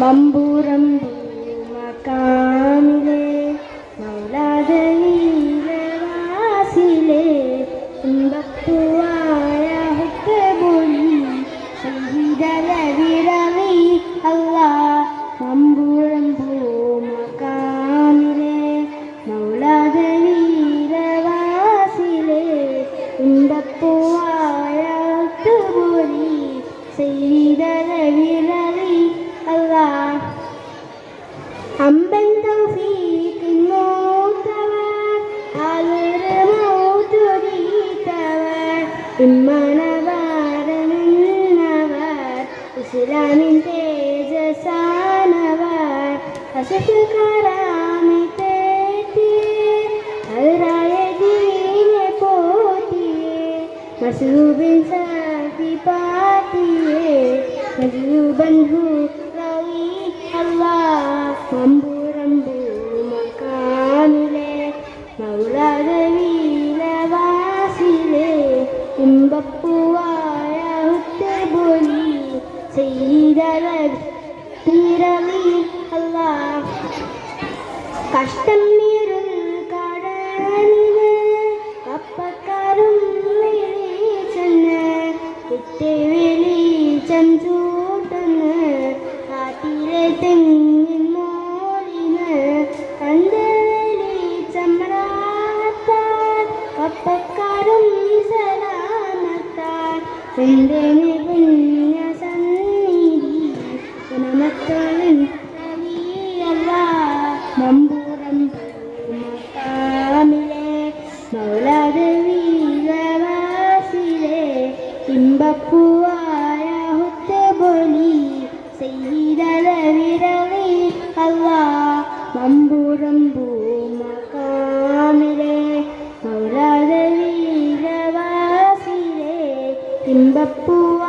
മമ്പൂറമ്പൂ മക്കാമിലെ മൗലാദീലവാസിലെ ഇമ്പപ്പുവായ ഹുക്കബൊലി ഷഹീദല വിരവി അല്ലാ. മമ്പൂറമ്പൂ മക്കാമിലെ മൗലാദീലവാസിലെ തുമ്പപ്പൂവായ ഹുക്കബൊലി ഷഹീദല മൗതുരീത്തവർ ഇമ്മണവാരനവർ ഇസ്ലാമിൻ തേജസാനവർ അസഫ് കറാമി തേറ്റിയേ ഹൈറായ ദീനെ പോറ്റിയേ മസ്ലൂബിൻ സാത്തി പാറ്റിയേ മസ്ലൂബൻ ഹു റവി അല്ലാഹ് ഇമ്പപ്പൂവായ ഉത്തബൊലി ചെയ്തവർ തിരവി അല്ലാഹ്. കഷ്ടം നീരുൾ പുണ്യ സന്നിധി മൗലാദവീലവാസിലെ ഇമ്പപ്പൂവായ ചെമ്പപ്പൂവ